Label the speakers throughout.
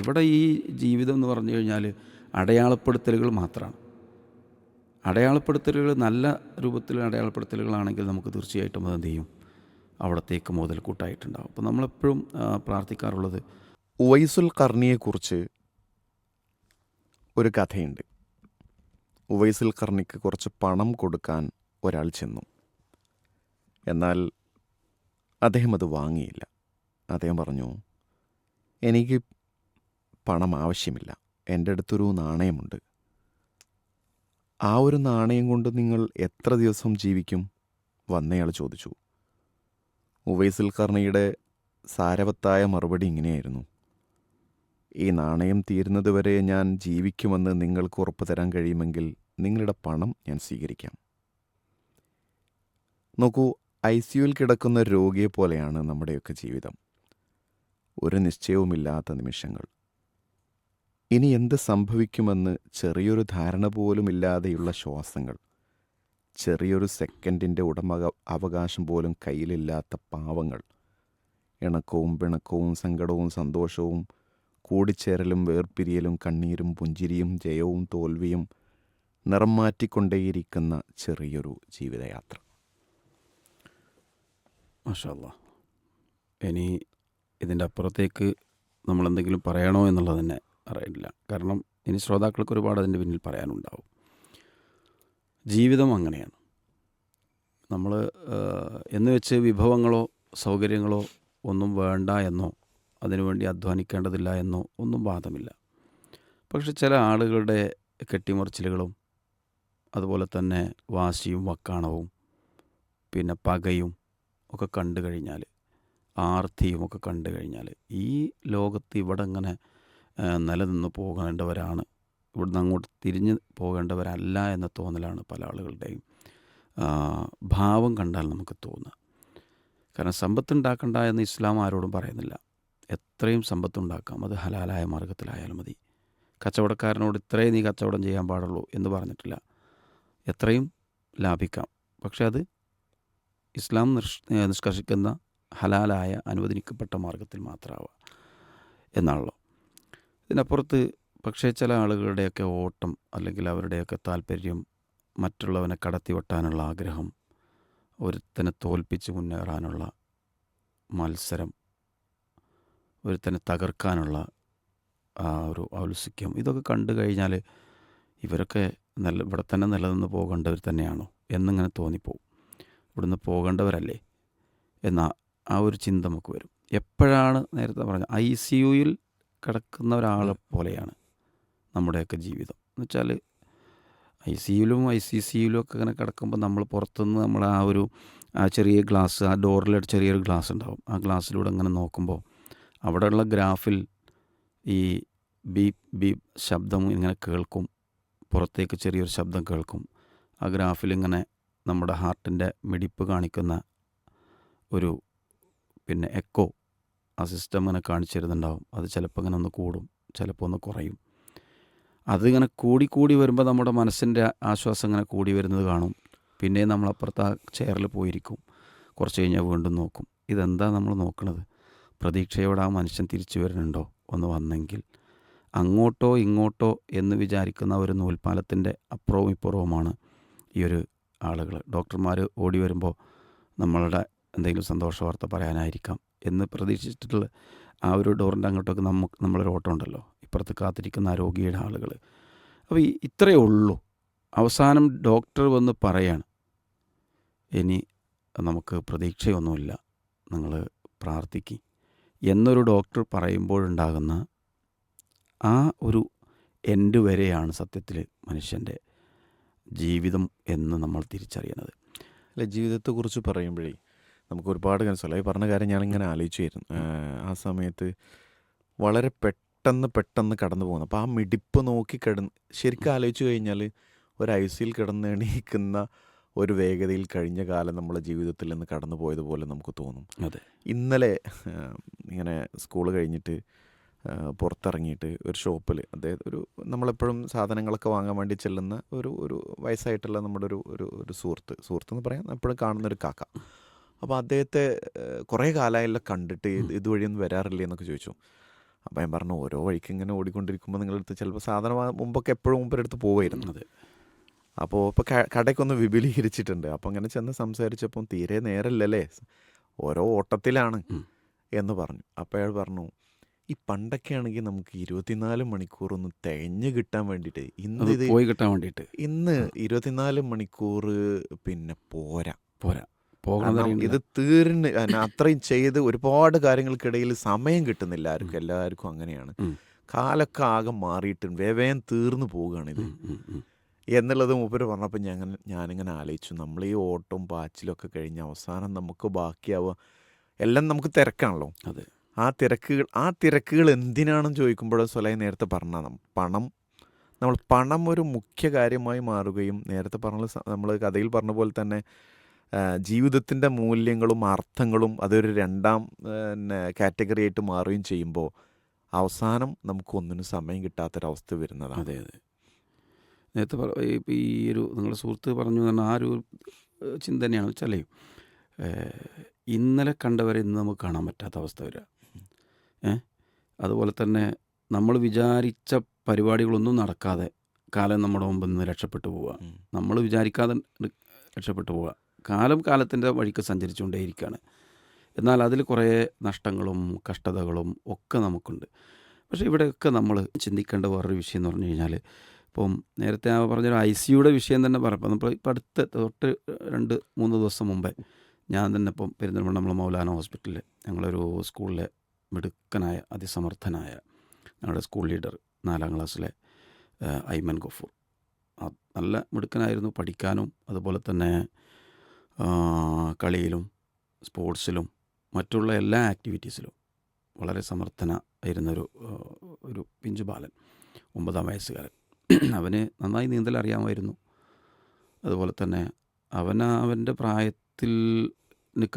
Speaker 1: ഇവിടെ ഈ ജീവിതം എന്ന് പറഞ്ഞു കഴിഞ്ഞാൽ അടയാളപ്പെടുത്തലുകൾ മാത്രമാണ്. അടയാളപ്പെടുത്തലുകൾ നല്ല രൂപത്തിൽ അടയാളപ്പെടുത്തലുകളാണെങ്കിൽ നമുക്ക് തീർച്ചയായിട്ടും അത് ചെയ്യും? അവിടത്തേക്ക് മുതൽക്കൂട്ടായിട്ടുണ്ടാകും അപ്പോൾ നമ്മളെപ്പോഴും പ്രാർത്ഥിക്കാറുള്ളത്
Speaker 2: ഉവൈസുൽ കർണിയെക്കുറിച്ച് ഒരു കഥയുണ്ട്. ഉവൈസുൽ കർണിക്ക് കുറച്ച് പണം കൊടുക്കാൻ ഒരാൾ ചെന്നു. എന്നാൽ അദ്ദേഹം അത് വാങ്ങിയില്ല. അദ്ദേഹം പറഞ്ഞു എനിക്ക് പണം ആവശ്യമില്ല. എന്റെ അടുത്തൊരു നാണയമുണ്ട്. ആ ഒരു നാണയം കൊണ്ട് നിങ്ങൾ എത്ര ദിവസം ജീവിക്കും? വന്നയാൾ ചോദിച്ചു. ഉവൈസുൽ കർണിയുടെ സാരവത്തായ മറുപടി ഇങ്ങനെയായിരുന്നു. ഈ നാണയം തീരുന്നതുവരെ ഞാൻ ജീവിക്കുമെന്ന് നിങ്ങൾക്ക് ഉറപ്പ് തരാൻ കഴിയുമെങ്കിൽ നിങ്ങളുടെ പണം ഞാൻ സ്വീകരിക്കാം. നോക്കൂ ഐ സിയുയിൽ കിടക്കുന്ന രോഗിയെ പോലെയാണ് നമ്മുടെയൊക്കെ ജീവിതം. ഒരു നിശ്ചയവുമില്ലാത്ത നിമിഷങ്ങൾ. ഇനി എന്ത് സംഭവിക്കുമെന്ന് ചെറിയൊരു ധാരണ പോലുമില്ലാതെയുള്ള ശ്വാസങ്ങൾ. ചെറിയൊരു സെക്കൻഡിന്റെ ഉടമ അവകാശം പോലും കയ്യിലില്ലാത്ത പാവങ്ങൾ. ഇണക്കവും പിണക്കവും സങ്കടവും സന്തോഷവും കൂടിച്ചേരലും വേർപിരിയലും കണ്ണീരും പുഞ്ചിരിയും ജയവും തോൽവിയും നിറം മാറ്റിക്കൊണ്ടേയിരിക്കുന്ന ചെറിയൊരു ജീവിതയാത്ര.
Speaker 1: മാഷല്ല ഇനി ഇതിന്റെ അപ്പുറത്തേക്ക് നമ്മളെന്തെങ്കിലും പറയണോ എന്നുള്ളത് തന്നെ അറിയില്ല. കാരണം ഇനി ശ്രോതാക്കൾക്ക് ഒരുപാട് അതിന്റെ പിന്നിൽ പറയാനുണ്ടാവും. ജീവിതം അങ്ങനെയാണ്. നമ്മൾ എന്ന് വെച്ച് വിഭവങ്ങളോ സൗകര്യങ്ങളോ ഒന്നും വേണ്ട എന്നോ അതിനുവേണ്ടി അധ്വാനിക്കേണ്ടതില്ല എന്നോ ഒന്നും വാദമില്ല. പക്ഷെ ചില ആളുകളുടെ കെട്ടിമറിച്ചിലുകളും അതുപോലെ തന്നെ വാശിയും വക്കാണവും പിന്നെ പകയും ഒക്കെ കണ്ടു കഴിഞ്ഞാൽ ആർത്തിയും ഒക്കെ കണ്ടു കഴിഞ്ഞാൽ ഈ ലോകത്ത് ഇവിടെ ഇങ്ങനെ ആ, നിലനിന്ന് പോകേണ്ടവരാണ്. ഇവിടുന്ന് അങ്ങോട്ട് തിരിഞ്ഞ് പോകേണ്ടവരല്ല എന്ന തോന്നലാണ് പല ആളുകളുടെയും ഭാവം കണ്ടാൽ നമുക്ക് തോന്നുക. കാരണം സമ്പത്തുണ്ടാക്കണ്ട എന്ന് ഇസ്ലാം ആരോടും പറയുന്നില്ല. എത്രയും സമ്പത്തുണ്ടാക്കാം. അത് ഹലാലായ മാർഗത്തിലായാലും മതി. കച്ചവടക്കാരനോട് ഇത്രയും നീ കച്ചവടം ചെയ്യാൻ പാടുള്ളൂ എന്ന് പറഞ്ഞിട്ടില്ല. എത്രയും ലാഭിക്കാം. പക്ഷെ അത് ഇസ്ലാം നിഷ് നിഷ്കർഷിക്കുന്ന ഹലാലായ അനുവദിക്കപ്പെട്ട മാർഗത്തിൽ മാത്രമാവുക. എന്നാണല്ലോ. ഇതിനപ്പുറത്ത് പക്ഷേ ചില ആളുകളുടെയൊക്കെ ഓട്ടം അല്ലെങ്കിൽ അവരുടെയൊക്കെ താല്പര്യം മറ്റുള്ളവനെ കടത്തി വെട്ടാനുള്ള ആഗ്രഹം ഒരുത്തനെ തോൽപ്പിച്ച് മുന്നേറാനുള്ള മത്സരം ഒരുത്തനെ തകർക്കാനുള്ള ആ ഒരു ഔത്സുക്യം ഇതൊക്കെ കണ്ടു കഴിഞ്ഞാൽ ഇവരൊക്കെ നല്ല ഇവിടെ തന്നെ നിലനിന്ന് പോകേണ്ടവർ തന്നെയാണോ എന്നിങ്ങനെ തോന്നിപ്പോവും. ഇവിടുന്ന് പോകേണ്ടവരല്ലേ എന്ന ആ ഒരു ചിന്ത നമുക്ക് വരും. എപ്പോഴാണ് നേരത്തെ പറഞ്ഞ ഐ സി യുയിൽ കിടക്കുന്ന ഒരാളെ പോലെയാണ് നമ്മുടെയൊക്കെ ജീവിതം. എന്ന് വെച്ചാൽ ഐ സി യുലും ഐ സി സി യുയിലും ഒക്കെ ഇങ്ങനെ കിടക്കുമ്പോൾ നമ്മൾ പുറത്തുനിന്ന് നമ്മൾ ആ ഒരു ആ ചെറിയ ഗ്ലാസ് ആ ഡോറിൽ ചെറിയൊരു ഗ്ലാസ് ഉണ്ടാവും. ആ ഗ്ലാസ്സിലൂടെ അങ്ങനെ നോക്കുമ്പോൾ അവിടെയുള്ള ഗ്രാഫിൽ ഈ ബീപ് ബീപ് ശബ്ദം ഇങ്ങനെ കേൾക്കും. പുറത്തേക്ക് ചെറിയൊരു ശബ്ദം കേൾക്കും. ആ ഗ്രാഫിൽ ഇങ്ങനെ നമ്മുടെ ഹാർട്ടിന്റെ മിടിപ്പ് കാണിക്കുന്ന ഒരു പിന്നെ എക്കോ ആ സിസ്റ്റം ഇങ്ങനെ കാണിച്ചു തരുന്നുണ്ടാവും അത് ചിലപ്പോൾ ഇങ്ങനെ ഒന്ന് കൂടും ചിലപ്പോൾ ഒന്ന് കുറയും. അതിങ്ങനെ കൂടി കൂടി വരുമ്പോൾ നമ്മുടെ മനസ്സിന്റെ ആശ്വാസം ഇങ്ങനെ കൂടി വരുന്നത് കാണും. പിന്നെ നമ്മളപ്പുറത്ത് ആ ചെയറിൽ പോയിരിക്കും. കുറച്ച് കഴിഞ്ഞാൽ വീണ്ടും നോക്കും. ഇതെന്താ നമ്മൾ നോക്കുന്നത് പ്രതീക്ഷയോടെ ആ മനുഷ്യൻ തിരിച്ചു വരുന്നുണ്ടോ? ഒന്ന് വന്നെങ്കിൽ. അങ്ങോട്ടോ ഇങ്ങോട്ടോ എന്ന് വിചാരിക്കുന്ന ഒരു നൂൽപ്പാലത്തിന്റെ അപ്പുറവും ഇപ്പുറവുമാണ് ഈ ഒരു ആളുകൾ ഡോക്ടർമാർ ഓടി വരുമ്പോൾ നമ്മളുടെ എന്തെങ്കിലും സന്തോഷ വാർത്ത പറയാനായിരിക്കാം. എന്ന് പ്രതീക്ഷിച്ചിട്ടുള്ള ആ ഒരു ഡോറിന്റെ അങ്ങോട്ടൊക്കെ നമുക്ക് നമ്മളൊരു ഓട്ടം ഉണ്ടല്ലോ. ഇപ്പുറത്ത് കാത്തിരിക്കുന്ന ആ രോഗിയുടെ ആളുകൾ അപ്പോൾ ഇത്രയേ ഉള്ളൂ. അവസാനം ഡോക്ടർ വന്ന് പറയാണ് ഇനി നമുക്ക് പ്രതീക്ഷയൊന്നുമില്ല. നിങ്ങൾ പ്രാർത്ഥിക്കും. എന്നൊരു ഡോക്ടർ പറയുമ്പോഴുണ്ടാകുന്ന ആ ഒരു എൻഡ് വരെയാണ് സത്യത്തിൽ മനുഷ്യന്റെ ജീവിതം എന്ന് നമ്മൾ തിരിച്ചറിയുന്നത്.
Speaker 2: അല്ല ജീവിതത്തെക്കുറിച്ച് പറയുമ്പോഴേ നമുക്ക് ഒരുപാട് മനസ്സിലായി പറഞ്ഞ കാര്യം ഞാനിങ്ങനെ ആലോചിച്ചായിരുന്നു ആ സമയത്ത് വളരെ പെട്ടെന്ന് പെട്ടെന്ന് കടന്നു പോകുന്നു. അപ്പോൾ ആ മിടിപ്പ് നോക്കി കിടന്ന് ശരിക്കും ആലോചിച്ച് കഴിഞ്ഞാൽ ഒരു ഐ സിയിൽ കിടന്ന് എണീക്കുന്ന ഒരു വേഗതയിൽ കഴിഞ്ഞ കാലം നമ്മളെ ജീവിതത്തിൽ നിന്ന് കടന്നു പോയതുപോലെ നമുക്ക് തോന്നും.
Speaker 1: അതെ.
Speaker 2: ഇന്നലെ ഇങ്ങനെ സ്കൂൾ കഴിഞ്ഞിട്ട് പുറത്തിറങ്ങിയിട്ട് ഒരു ഷോപ്പിൽ അതായത് ഒരു നമ്മളെപ്പോഴും സാധനങ്ങളൊക്കെ വാങ്ങാൻ വേണ്ടി ചെല്ലുന്ന ഒരു ഒരു വയസ്സായിട്ടുള്ള നമ്മുടെ ഒരു ഒരു ഒരു സുഹൃത്ത് സുഹൃത്ത് എന്ന് പറയാം എപ്പോഴും കാണുന്ന ഒരു കാക്ക. അപ്പോൾ അദ്ദേഹത്തെ കുറേ കാലമായല്ലോ കണ്ടിട്ട് ഇത് വരാറില്ല എന്നൊക്കെ ചോദിച്ചു. അപ്പം ഞാൻ പറഞ്ഞു ഓരോ വഴിക്ക് ഇങ്ങനെ ഓടിക്കൊണ്ടിരിക്കുമ്പോൾ നിങ്ങളടുത്ത് ചിലപ്പോൾ സാധനം വാ- മുമ്പൊക്കെ എപ്പോഴും മുമ്പ് അടുത്ത് പോവായിരുന്നു.
Speaker 1: അത്.
Speaker 2: അപ്പോൾ ഇപ്പോൾ കടയ്ക്കൊന്ന് വിപുലീകരിച്ചിട്ടുണ്ട്. അപ്പോൾ അങ്ങനെ ചെന്ന് സംസാരിച്ചപ്പം തീരെ നേരല്ലല്ലേ? ഓരോ ഓട്ടത്തിലാണ് എന്ന് പറഞ്ഞു. അപ്പോൾ അയാൾ പറഞ്ഞു ഈ പണ്ടൊക്കെ ആണെങ്കിൽ നമുക്ക് ഇരുപത്തിനാല് മണിക്കൂർ ഒന്ന് തികഞ്ഞ് കിട്ടാൻ വേണ്ടിയിട്ട് ഇന്ന് ഇത്
Speaker 1: പോയി കിട്ടാൻ വേണ്ടിയിട്ട്.
Speaker 2: ഇന്ന് ഇരുപത്തിനാല് മണിക്കൂർ പിന്നെ പോരാ.
Speaker 1: പോരാ.
Speaker 2: കാരണം ഇത് തീർന്ന് അത്രയും ചെയ്ത് ഒരുപാട് കാര്യങ്ങൾക്കിടയിൽ സമയം കിട്ടുന്നില്ല ആർക്കും. എല്ലാവർക്കും അങ്ങനെയാണ്. കാലൊക്കെ ആകെ മാറിയിട്ടുണ്ട് വേവേം തീർന്നു പോവുകയാണ് ഇത്.
Speaker 1: ഉം, ഉം, ഉം.
Speaker 2: എന്നുള്ളത് മൂപ്പര് പറഞ്ഞപ്പോൾ ഞാൻ ഞാനിങ്ങനെ ആലോചിച്ചു. നമ്മൾ ഈ ഓട്ടവും പാച്ചിലും ഒക്കെ കഴിഞ്ഞ് അവസാനം നമുക്ക് ബാക്കിയാവുക. എല്ലാം നമുക്ക് തിരക്കാണല്ലോ.
Speaker 1: അതെ.
Speaker 2: ആ തിരക്കുകൾ ആ തിരക്കുകൾ എന്തിനാണെന്ന് ചോദിക്കുമ്പോൾ സ്വലായി നേരത്തെ പറഞ്ഞ പണം നമ്മൾ പണം ഒരു മുഖ്യ കാര്യമായി മാറുകയും നേരത്തെ പറഞ്ഞ നമ്മൾ കഥയിൽ പറഞ്ഞ പോലെ തന്നെ ജീവിതത്തിന്റെ മൂല്യങ്ങളും അർത്ഥങ്ങളും അതൊരു രണ്ടാം പിന്നെ കാറ്റഗറി ആയിട്ട് മാറുകയും ചെയ്യുമ്പോൾ അവസാനം നമുക്കൊന്നിനും സമയം കിട്ടാത്തൊരവസ്ഥ വരുന്നതാണ്.
Speaker 1: അതെ അതെ. നേരത്തെ പറ ഈ ഒരു നിങ്ങളുടെ സുഹൃത്ത് പറഞ്ഞു തന്നെ ആ ഒരു ചിന്ത തന്നെയാണ്. വെച്ചാലേ ഇന്നലെ കണ്ടവരെ ഇന്ന് നമുക്ക് കാണാൻ പറ്റാത്ത അവസ്ഥ വരിക. ഏ അതുപോലെ തന്നെ നമ്മൾ വിചാരിച്ച പരിപാടികളൊന്നും നടക്കാതെ കാലം നമ്മുടെ മുമ്പിൽ നിന്ന് രക്ഷപ്പെട്ടു പോവുക. നമ്മൾ വിചാരിക്കാതെ രക്ഷപ്പെട്ടു പോവുക. കാലം കാലത്തിന്റെ വഴിക്ക് സഞ്ചരിച്ചുകൊണ്ടേയിരിക്കുകയാണ്. എന്നാൽ അതിൽ കുറേ നഷ്ടങ്ങളും കഷ്ടതകളും ഒക്കെ നമുക്കുണ്ട്. പക്ഷേ ഇവിടെയൊക്കെ നമ്മൾ ചിന്തിക്കേണ്ട വേറൊരു വിഷയം എന്ന് പറഞ്ഞു കഴിഞ്ഞാൽ ഇപ്പം നേരത്തെ ആ പറഞ്ഞൊരു ഐ സിയുടെ വിഷയം തന്നെ പറയാം നമ്മൾ ഇപ്പം അടുത്ത തൊട്ട് രണ്ട് മൂന്ന് ദിവസം മുമ്പേ ഞാൻ തന്നെ ഇപ്പം പെരിന്തൽമണ്ണ നമ്മൾ മൗലാന ഹോസ്പിറ്റലിൽ ഞങ്ങളൊരു സ്കൂളിലെ മിടുക്കനായ അതിസമർത്ഥനായ ഞങ്ങളുടെ സ്കൂൾ ലീഡർ നാലാം ക്ലാസ്സിലെ ഐമൻ ഗഫൂർ. നല്ല മിടുക്കനായിരുന്നു. പഠിക്കാനും അതുപോലെ തന്നെ കളിയിലും സ്പോർട്സിലും മറ്റുള്ള എല്ലാ ആക്ടിവിറ്റീസിലും വളരെ സമർത്ഥന ആയിരുന്നൊരു ഒരു പിഞ്ചു ബാലൻ ഒമ്പതാം വയസ്സുകാരൻ. അവന് നന്നായി നീന്തൽ അറിയാമായിരുന്നു. അതുപോലെ തന്നെ അവൻ അവന്റെ പ്രായത്തിൽ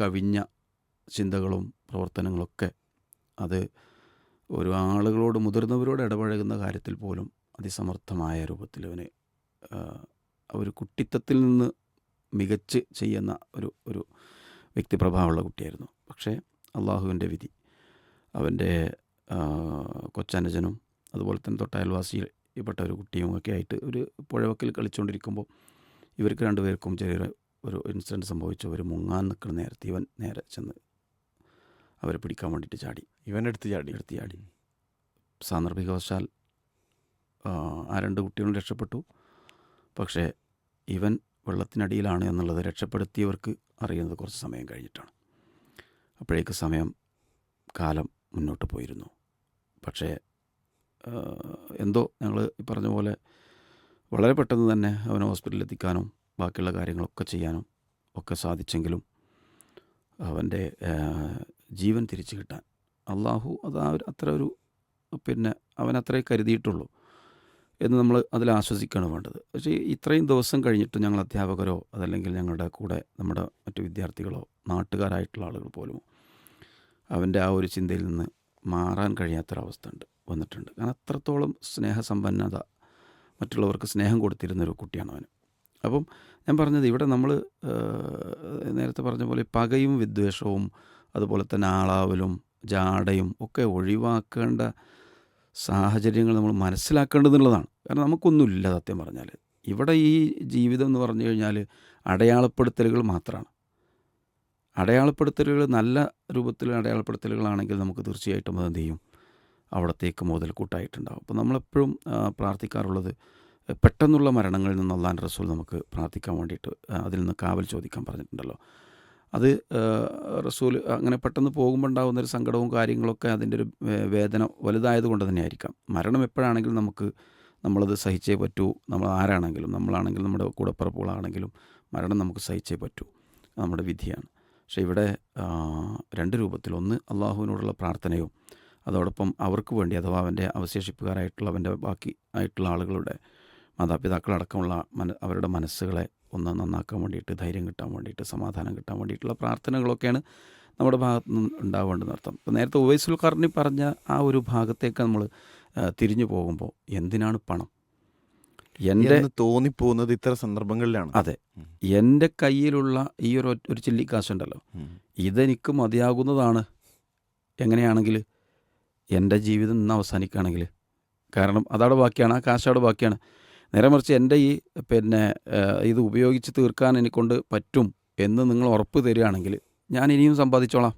Speaker 1: കവിഞ്ഞ ചിന്തകളും പ്രവർത്തനങ്ങളൊക്കെ അത് ഒരു ആളുകളോട് മുതിർന്നവരോട് ഇടപഴകുന്ന കാര്യത്തിൽ പോലും അതിസമർത്ഥമായ രൂപത്തിൽ അവന് ഒരു കുട്ടിത്തത്തിൽ നിന്ന് മികച്ച് ചെയ്യുന്ന ഒരു ഒരു വ്യക്തിപ്രഭാവമുള്ള കുട്ടിയായിരുന്നു. പക്ഷേ അള്ളാഹുവിന്റെ വിധി അവന്റെ കൊച്ചനുജനും അതുപോലെ തന്നെ തൊട്ടയൽവാസിയിൽപ്പെട്ട ഒരു കുട്ടിയും ഒക്കെ ആയിട്ട് ഒരു പുഴവക്കിൽ കളിച്ചുകൊണ്ടിരിക്കുമ്പോൾ ഇവർക്ക് രണ്ടുപേർക്കും ചെറിയൊരു ഒരു ഇൻസിഡന്റ് സംഭവിച്ചു. അവർ മുങ്ങാൻ നിൽക്കുന്ന നേരത്തെ ഇവൻ നേരെ ചെന്ന് അവരെ പിടിക്കാൻ വേണ്ടിയിട്ട് ചാടി.
Speaker 2: ഇവനെടുത്ത് ചാടി?
Speaker 1: എടുത്ത് ചാടി. സാന്ദർഭികവശാൽ ആ രണ്ട് കുട്ടികളും രക്ഷപ്പെട്ടു. പക്ഷേ ഇവൻ വെള്ളത്തിനടിയിലാണ് എന്നുള്ളത് രക്ഷപ്പെടുത്തിയവർക്ക് അറിയുന്നത് കുറച്ച് സമയം കഴിഞ്ഞിട്ടാണ്. അപ്പോഴേക്ക് സമയം കാലം മുന്നോട്ട് പോയിരുന്നു. പക്ഷേ എന്തോ ഞങ്ങൾ ഈ പറഞ്ഞ പോലെ വളരെ പെട്ടെന്ന് തന്നെ അവനെ ഹോസ്പിറ്റലിൽ എത്തിക്കാനും ബാക്കിയുള്ള കാര്യങ്ങളൊക്കെ ചെയ്യാനും ഒക്കെ സാധിച്ചെങ്കിലും അവന്റെ ജീവൻ തിരിച്ചു കിട്ടാൻ അള്ളാഹു അത് അത്ര ഒരു പിന്നെ അവൻ അത്രേ കരുതിയിട്ടുള്ളൂ. എന്ന് നമ്മൾ അതിൽ ആശ്വസിക്കുകയാണ് വേണ്ടത്. പക്ഷേ ഇത്രയും ദിവസം കഴിഞ്ഞിട്ട് ഞങ്ങൾ അധ്യാപകരോ അതല്ലെങ്കിൽ ഞങ്ങളുടെ കൂടെ നമ്മുടെ മറ്റു വിദ്യാർത്ഥികളോ നാട്ടുകാരായിട്ടുള്ള ആളുകൾ പോലും അവന്റെ ആ ഒരു ചിന്തയിൽ നിന്ന് മാറാൻ കഴിയാത്തൊരവസ്ഥ ഉണ്ട് വന്നിട്ടുണ്ട്. കാരണം അത്രത്തോളം സ്നേഹസമ്പന്നത മറ്റുള്ളവർക്ക് സ്നേഹം കൊടുത്തിരുന്നൊരു കുട്ടിയാണ് അവൻ അപ്പം ഞാൻ പറഞ്ഞത് ഇവിടെ നമ്മൾ നേരത്തെ പറഞ്ഞ പോലെ പകയും വിദ്വേഷവും അതുപോലെ തന്നെ ആളാവലും ജാടയും ഒക്കെ ഒഴിവാക്കേണ്ട സാഹചര്യങ്ങൾ നമ്മൾ മനസ്സിലാക്കേണ്ടതുള്ളതാണ് കാരണം നമുക്കൊന്നുമില്ല സത്യം പറഞ്ഞാൽ. ഇവിടെ ഈ ജീവിതം എന്ന് പറഞ്ഞു കഴിഞ്ഞാൽ അടയാളപ്പെടുത്തലുകൾ മാത്രമാണ്. അടയാളപ്പെടുത്തലുകൾ നല്ല രൂപത്തിൽ അടയാളപ്പെടുത്തലുകളാണെങ്കിൽ നമുക്ക് തീർച്ചയായിട്ടും അത് എന്ത് ചെയ്യും? അവിടത്തേക്ക് മുതൽക്കൂട്ടായിട്ടുണ്ടാകും അപ്പോൾ നമ്മളെപ്പോഴും പ്രാർത്ഥിക്കാറുള്ളത് പെട്ടെന്നുള്ള മരണങ്ങളിൽ നിന്ന് റസൂൽ നമുക്ക് പ്രാർത്ഥിക്കാൻ വേണ്ടിയിട്ട് അതിൽ നിന്ന് കാവൽ ചോദിക്കാൻ പറഞ്ഞിട്ടുണ്ടല്ലോ. അത് റസൂൽ അങ്ങനെ പെട്ടെന്ന് പോകുമ്പോൾ ഉണ്ടാകുന്ന ഒരു സങ്കടവും കാര്യങ്ങളൊക്കെ അതിന്റെ ഒരു വേദന വലുതായത് കൊണ്ട് തന്നെയായിരിക്കാം. മരണം എപ്പോഴാണെങ്കിലും നമുക്ക് നമ്മളത് സഹിച്ചേ പറ്റൂ. നമ്മൾ ആരാണെങ്കിലും നമ്മളാണെങ്കിലും നമ്മുടെ കൂടപ്പിറപ്പുകളാണെങ്കിലും മരണം നമുക്ക് സഹിച്ചേ പറ്റൂ. നമ്മുടെ വിധിയാണ്. പക്ഷേ ഇവിടെ രണ്ട് രൂപത്തിൽ. ഒന്ന് അള്ളാഹുവിനോടുള്ള പ്രാർത്ഥനയും അതോടൊപ്പം അവർക്ക് വേണ്ടി അഥവാ അവന്റെ അവശേഷിപ്പുകാരായിട്ടുള്ള അവന്റെ ബാക്കി ആയിട്ടുള്ള ആളുകളുടെ മാതാപിതാക്കളടക്കമുള്ള മന അവരുടെ മനസ്സുകളെ ഒന്ന് നന്നാക്കാൻ വേണ്ടിയിട്ട് ധൈര്യം കിട്ടാൻ വേണ്ടിയിട്ട് സമാധാനം കിട്ടാൻ വേണ്ടിയിട്ടുള്ള പ്രാർത്ഥനകളൊക്കെയാണ് നമ്മുടെ ഭാഗത്ത് ഉണ്ടാവേണ്ടതെന്ന് അർത്ഥം ഇപ്പോൾ നേരത്തെ ഉവൈസുൽ കർണി പറഞ്ഞ ആ ഒരു ഭാഗത്തേക്ക് നമ്മൾ തിരിഞ്ഞു പോകുമ്പോൾ എന്തിനാണ് പണം?
Speaker 2: എന്റെ തോന്നിപ്പോകുന്നത് ഇത്തരം സന്ദർഭങ്ങളിലാണ്.
Speaker 1: അതെ. എന്റെ കയ്യിലുള്ള ഈ ഒരു ഒരു ചില്ലിക്കാശുണ്ടല്ലോ. ഇതെനിക്ക് മതിയാകുന്നതാണ്. എങ്ങനെയാണെങ്കിൽ എന്റെ ജീവിതം ഇന്ന് അവസാനിക്കുകയാണെങ്കിൽ. കാരണം അതവിടെ ബാക്കിയാണ് ആ കാശവിടെ ബാക്കിയാണ്. നേരെ മറിച്ച് എന്റെ ഈ പിന്നെ ഇത് ഉപയോഗിച്ച് തീർക്കാൻ എനിക്കൊണ്ട് പറ്റും എന്ന് നിങ്ങൾ ഉറപ്പ് തരികയാണെങ്കിൽ ഞാൻ ഇനിയും സമ്പാദിച്ചോളാം.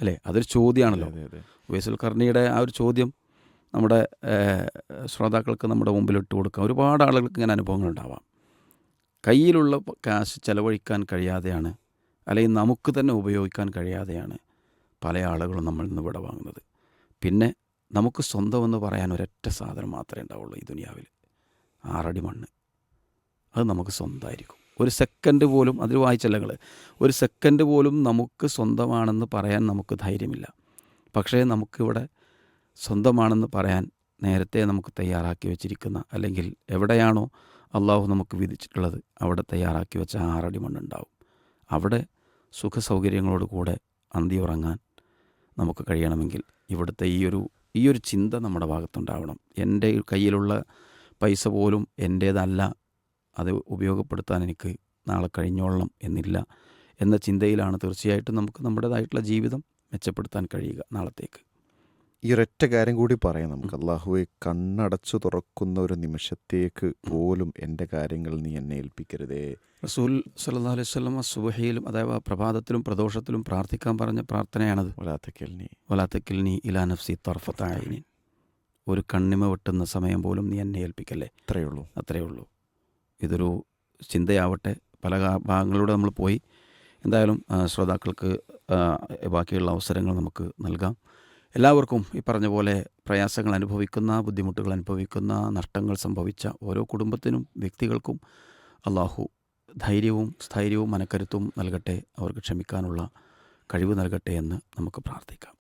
Speaker 1: അല്ലേ? അതൊരു ചോദ്യമാണല്ലോ. വൈസൽ കർണിയുടെ ആ ഒരു ചോദ്യം നമ്മുടെ ശ്രോതാക്കൾക്ക് നമ്മുടെ മുമ്പിൽ ഇട്ട് കൊടുക്കാം. ഒരുപാട് ആളുകൾക്ക് ഇങ്ങനെ അനുഭവങ്ങൾ ഉണ്ടാവാം കയ്യിലുള്ള കാശ് ചെലവഴിക്കാൻ കഴിയാതെയാണ് അല്ലെങ്കിൽ നമുക്ക് തന്നെ ഉപയോഗിക്കാൻ കഴിയാതെയാണ് പല ആളുകളും നമ്മളിൽ നിന്ന് വിട വാങ്ങുന്നത്. പിന്നെ നമുക്ക് സ്വന്തമെന്ന് പറയാൻ ഒരൊറ്റ സാധനം മാത്രമേ ഉണ്ടാവുള്ളൂ ഈ ദുനിയാവിൽ. ആറടി മണ്ണ്. അത് നമുക്ക് സ്വന്തമായിരിക്കും. ഒരു സെക്കൻഡ് പോലും അതിൽ വായിച്ചല്ല നിങ്ങൾ ഒരു സെക്കൻഡ് പോലും നമുക്ക് സ്വന്തമാണെന്ന് പറയാൻ നമുക്ക് ധൈര്യമില്ല. പക്ഷേ നമുക്കിവിടെ സ്വന്തമാണെന്ന് പറയാൻ നേരത്തെ നമുക്ക് തയ്യാറാക്കി വെച്ചിരിക്കുന്ന അല്ലെങ്കിൽ എവിടെയാണോ അള്ളാഹു നമുക്ക് വിധിച്ചിട്ടുള്ളത് അവിടെ തയ്യാറാക്കി വെച്ച ആറടി മണ്ണുണ്ടാവും. അവിടെ സുഖസൗകര്യങ്ങളോട് കൂടെ അന്തി ഉറങ്ങാൻ നമുക്ക് കഴിയണമെങ്കിൽ ഇവിടുത്തെ ഈ ഒരു ഈ ഒരു ചിന്ത നമ്മുടെ ഭാഗത്തുണ്ടാവണം. എന്റെ കയ്യിലുള്ള പൈസ പോലും എന്റേതല്ല. അത് ഉപയോഗപ്പെടുത്താൻ എനിക്ക് നാളെ കഴിഞ്ഞോളണം എന്നില്ല എന്ന ചിന്തയിലാണ് തീർച്ചയായിട്ടും നമുക്ക് നമ്മുടേതായിട്ടുള്ള ജീവിതം മെച്ചപ്പെടുത്താൻ കഴിയുക നാളത്തേക്ക്.
Speaker 2: ഈ ഒരൊറ്റ കാര്യം കൂടി പറയാം നമുക്ക്. അള്ളാഹുവെ കണ്ണടച്ചു തുറക്കുന്ന ഒരു നിമിഷത്തേക്ക് പോലും എന്റെ കാര്യങ്ങൾ നീ എന്നെ ഏൽപ്പിക്കരുതേ.
Speaker 1: റസൂൽ സല്ലാ അലൈഹി സ്വലം സുബഹയിലും അതായത് പ്രഭാതത്തിലും പ്രദോഷത്തിലും പ്രാർത്ഥിക്കാൻ പറഞ്ഞ പ്രാർത്ഥനയാണത്.
Speaker 2: ഒരാത്തക്കൽ നീ
Speaker 1: വലാത്തക്കിൽ നീ ഇലാ നഫ്സി തർഫത്തായിനി ഒരു കണ്ണിമ വെട്ടുന്ന സമയം പോലും നീ എന്നെ ഏൽപ്പിക്കല്ലേ?
Speaker 2: അത്രയേ ഉള്ളൂ.
Speaker 1: അത്രയേ ഉള്ളൂ. ഇതൊരു ചിന്തയാവട്ടെ. പല ഭാഗങ്ങളിലൂടെ നമ്മൾ പോയി. എന്തായാലും ശ്രോതാക്കൾക്ക് ബാക്കിയുള്ള അവസരങ്ങൾ നമുക്ക് നൽകാം. എല്ലാവർക്കും ഈ പറഞ്ഞ പോലെ പ്രയാസങ്ങൾ അനുഭവിക്കുന്ന ബുദ്ധിമുട്ടുകൾ അനുഭവിക്കുന്ന നഷ്ടങ്ങൾ സംഭവിച്ച ഓരോ കുടുംബത്തിനും വ്യക്തികൾക്കും അള്ളാഹു ധൈര്യവും സ്ഥൈര്യവും മനക്കരുത്തും നൽകട്ടെ. അവർക്ക് ക്ഷമിക്കാനുള്ള കഴിവ് നൽകട്ടെ എന്ന് നമുക്ക് പ്രാർത്ഥിക്കാം.